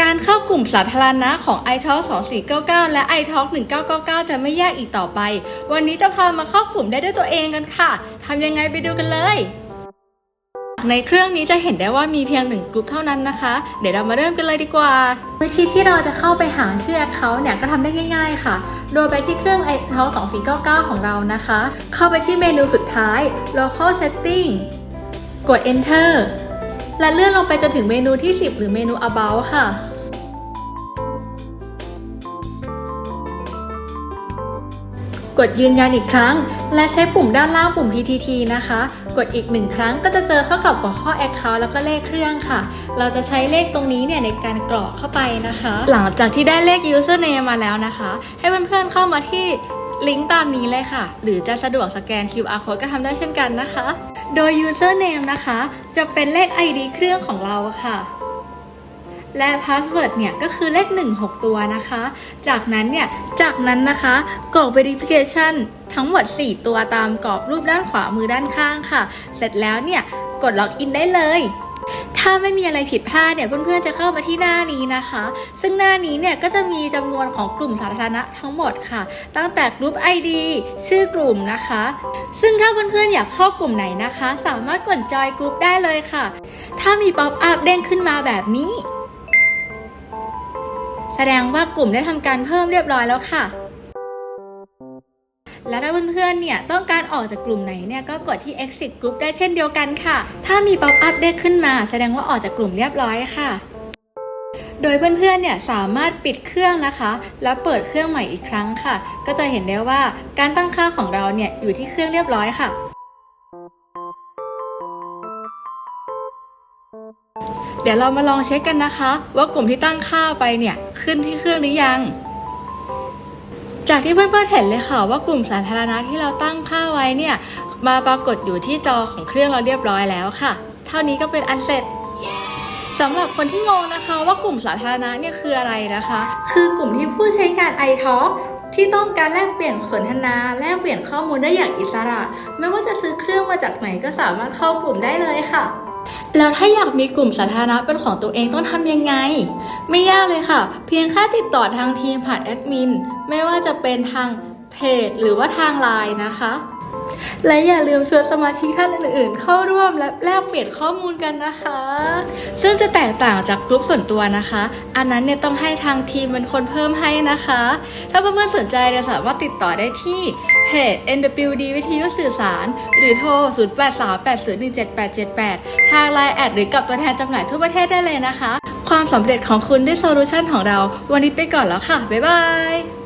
การเข้ากลุ่มสาธารณะของ iTalk 2499 และ iTalk 1999 จะไม่ยากอีกต่อไป วันนี้จะพามาเข้ากลุ่มได้ด้วยตัวเองกันค่ะ ทำยังไงไปดูกันเลย ในเครื่องนี้จะเห็นได้ว่ามีเพียงหนึ่งกลุ่มเท่านั้นนะคะ เดี๋ยวเรามาเริ่มกันเลยดีกว่า วิธีที่เราจะเข้าไปหาชื่อเขาเนี่ยก็ทำได้ง่าย ๆ ค่ะ โดยไปที่เครื่อง iTalk 2499 ของเรานะคะ เข้าไปที่เมนูสุดท้าย local setting กด enter และเลื่อนลงไปจนถึงเมนูที่ 10 หรือเมนู about ค่ะกดยืนยันอีกครั้ง และใช้ปุ่มด้านล่างปุ่ม PTT นะคะ กดอีกหนึ่งครั้งก็จะเจอเข้ากับหัวข้อ Account แล้วก็เลขเครื่องค่ะ เราจะใช้เลขตรงนี้เนี่ยในการกรอกเข้าไปนะคะ หลังจากที่ได้เลข username มาแล้วนะคะ ให้เพื่อนๆเข้ามาที่ ลิงก์ตามนี้เลยค่ะ หรือจะสะดวกสแกน QR code ก็ทำได้เช่นกันนะคะ โดย username นะคะ จะเป็นเลข ID เครื่องของเราค่ะ และ password เนี่ย ก็คือเลข 1 6 ตัวนะคะ จากนั้นเนี่ย จากนั้นนะคะกรอก verification ทั้งหมด 4 ตัวตามกรอบรูปด้านขวามือด้านข้างค่ะ เสร็จแล้วเนี่ย กด login ได้เลย ถ้าไม่มีอะไรผิดพลาดเนี่ยเพื่อนๆจะเข้ามาที่หน้านี้นะคะ ซึ่งหน้านี้เนี่ยก็จะมีจำนวนของกลุ่มสาธารณะทั้งหมดค่ะ ตั้งแต่กลุ่ม ID ชื่อกลุ่มนะคะ ซึ่งถ้าเพื่อนๆอยากเข้ากลุ่มไหนนะคะ สามารถกดจอยกลุ่มได้เลยค่ะ ถ้ามีป๊อปอัพเด้งขึ้นมาแบบนี้ แสดงว่ากลุ่มได้ทำการเพิ่มเรียบร้อยแล้วค่ะ และถ้าเพื่อนๆเนี่ยต้องการออกจากกลุ่มไหนเนี่ยก็กดที่ exit group ได้เช่นเดียวกันค่ะ ถ้ามี pop up เด้งขึ้นมา แสดงว่าออกจากกลุ่มเรียบร้อยค่ะ โดยเพื่อนๆเนี่ยสามารถปิดเครื่องนะคะ แล้วเปิดเครื่องใหม่อีกครั้งค่ะ ก็จะเห็นได้ว่าการตั้งค่าของเราเนี่ยอยู่ที่เครื่องเรียบร้อยค่ะเดี๋ยวเรามาลองเช็คกันนะคะ ว่ากลุ่มที่ตั้งค่าไปเนี่ยขึ้นที่เครื่องหรือยัง จากที่เพื่อนๆเห็นเลยค่ะว่ากลุ่มสาธารณะที่เราตั้งค่าไว้เนี่ยมาปรากฏอยู่ที่จอของเครื่องเราเรียบร้อยแล้วค่ะ เท่านี้ก็เป็นอันเสร็จสำหรับคนที่งงนะคะว่ากลุ่มสาธารณะเนี่ยคืออะไรนะคะ คือกลุ่มที่ผู้ใช้งาน iTalk ที่ต้องการแลกเปลี่ยนสนทนาแลกเปลี่ยนข้อมูลได้อย่างอิสระ ไม่ว่าจะซื้อเครื่องมาจากไหนก็สามารถเข้ากลุ่มได้เลยค่ะ แล้วถ้าอยากมีกลุ่มสาธารณะเป็นของตัวเองต้องทำยังไง ไม่ยากเลยค่ะ เพียงแค่ติดต่อทางทีมผ่านแอดมิน ไม่ว่าจะเป็นทาง เพจ หรือว่าทางไลน์นะคะ และอย่าลืมชวนสมาชิกท่านอื่นๆ เข้าร่วมและแลกเปลี่ยนข้อมูลกันนะคะ ซึ่งจะแตกต่างจากกลุ่มส่วนตัวนะคะ อันนั้นเนี่ยต้องให้ทางทีมเป็นคนเพิ่มให้นะคะ ถ้าเพื่อนๆสนใจเนี่ยสามารถติดต่อได้ที่เพจ NWD วิทยุสื่อสาร หรือโทร 0838017878 ทางไลน์แอดหรือกับตัวแทนจำหน่ายทั่วประเทศได้เลยนะคะความสำเร็จของคุณด้วยโซลูชันของเรา วันนี้ไปก่อนแล้วค่ะ บ๊ายบาย